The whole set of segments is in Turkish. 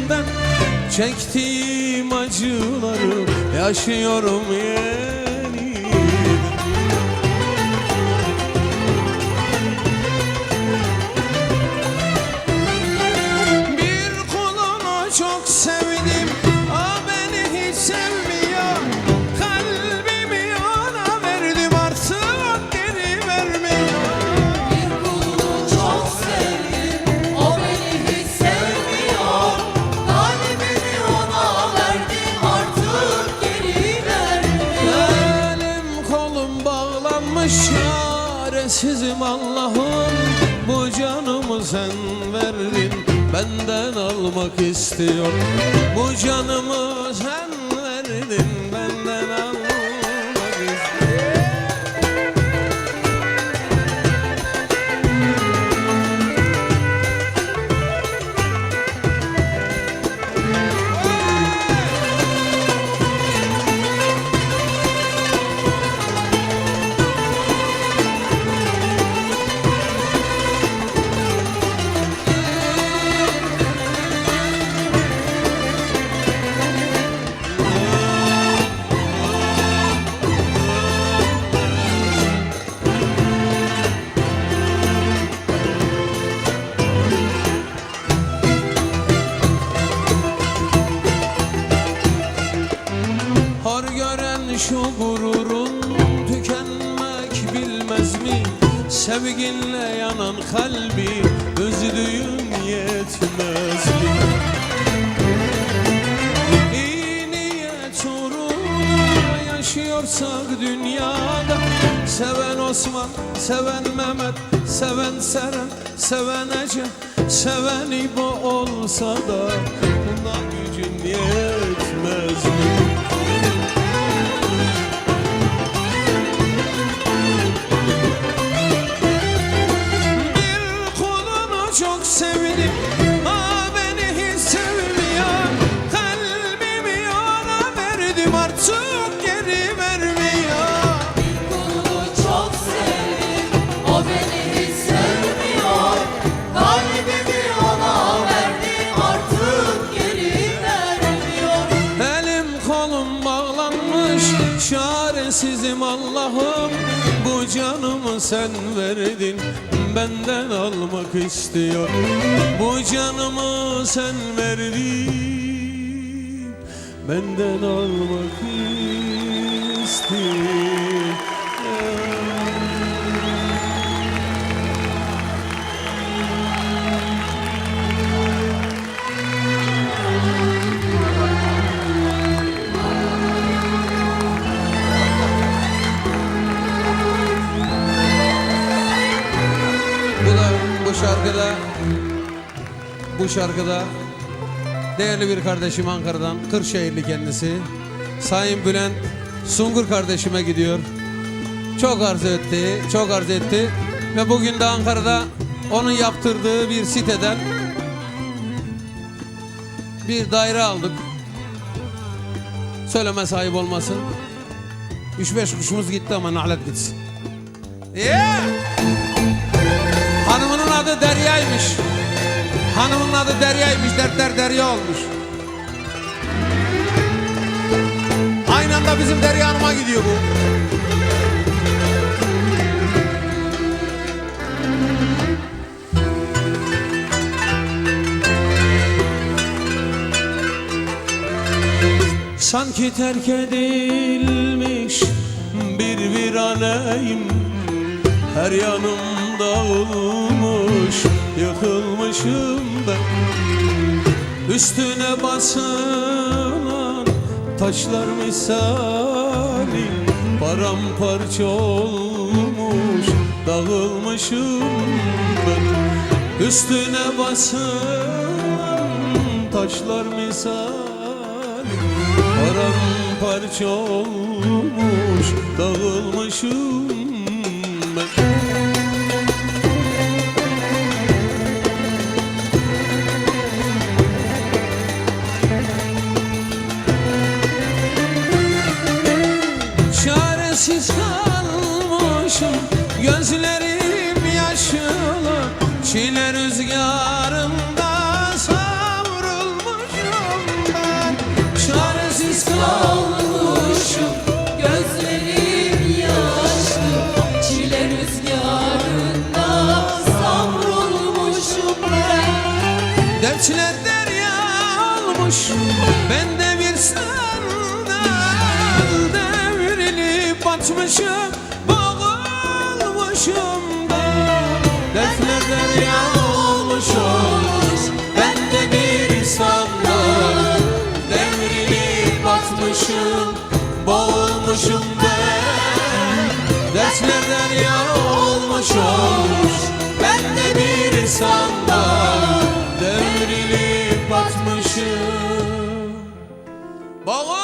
yüzümden Çektiğim acıları yaşıyorum. yeniden sen verdin benden almak istiyor. Bu canımı sen şu gururun tükenmek bilmez mi? Sevginle yanan kalbi üzdüğün yetmez mi? İyi niyet uğruna yaşıyorsak dünyada Seven Osman, seven Mehmet, seven Seren, seven Ece Seven İbo olsa da buna gücün yetmez mi? Çaresizim Allah'ım Bu canımı sen verdin Benden almak istiyor. Bu canımı sen verdin Benden almak istiyor şarkıda değerli bir kardeşim Ankara'dan Kırşehirli kendisi Sayın Bülent Sungur kardeşime gidiyor. Çok arzu etti, çok arzu etti ve bugün de Ankara'da onun yaptırdığı bir siteden bir daire aldık. Söyleme sahip olmasın. 3-5 kuşumuz gitti ama nalet gitsin. Yeah! Hanımının adı Derya'ymış. Hanımın adı Derya'ymış. Dertler Derya olmuş. Aynı anda bizim Derya Hanım'a gidiyor bu. Sanki terk edilmiş bir viraneyim her yanım dağılmış Yıkılmışım ben Üstüne basılan taşlar misali Paramparça olmuş Dağılmışım ben. Üstüne basılan taşlar misali Paramparça olmuş Dağılmışım Çaresiz kalmışım Gözlerim yaşlı Çile rüzgarında Savrulmuşum ben. Çaresiz kalmışım Gözlerim yaşlı Çile rüzgarında Savrulmuşum ben. Dertler derya almış Bende bir sır Batmışım Boğulmuşum da Dertler derya olmuş olmuş Ben de bir sandal Devrilip batmışım Boğulmuşum ben. Dertler derya olmuş olmuş Ben de bir sandal Devrilip batmışım Boğulmuşum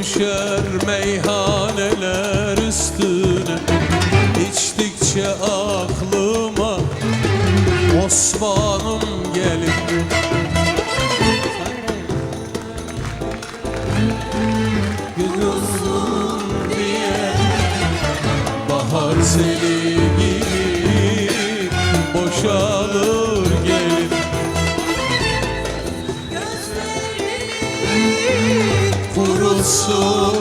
düşer meyhaneler üstüne. İçtikçe aklıma Osman'ım gelir. Gülüyorsun diye Bahar seni Oh.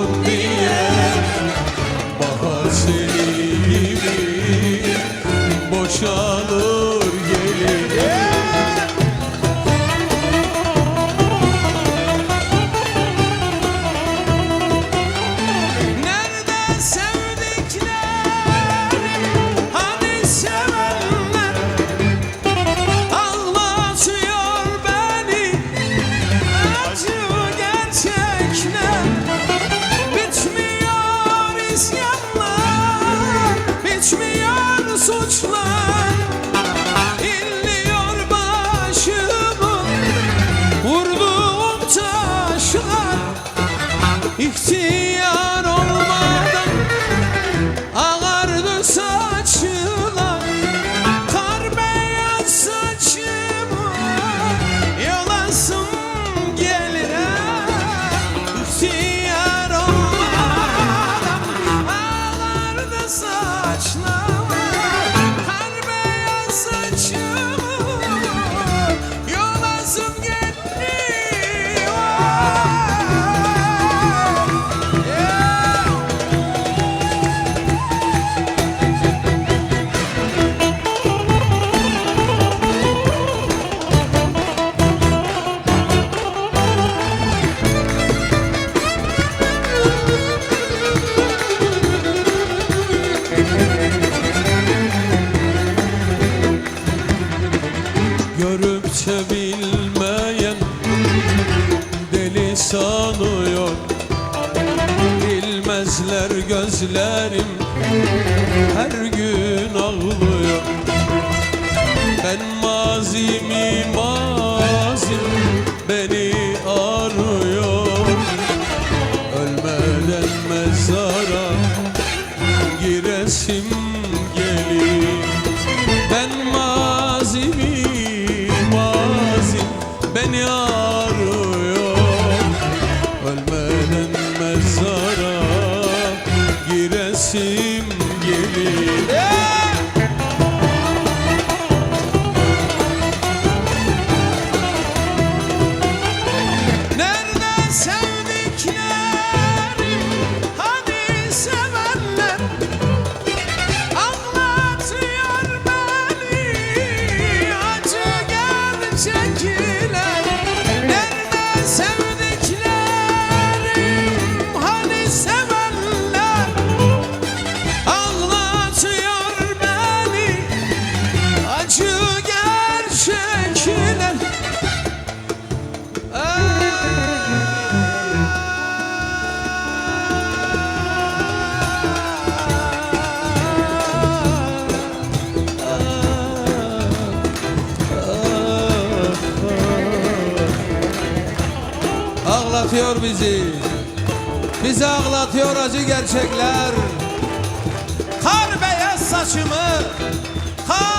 Görüp de bilmeyen deli sanıyor. Bilmezler gözlerim her gün ağlıyor Ağlatıyor bizi. Bizi ağlatıyor acı gerçekler. Kar beyaz saçımı Kar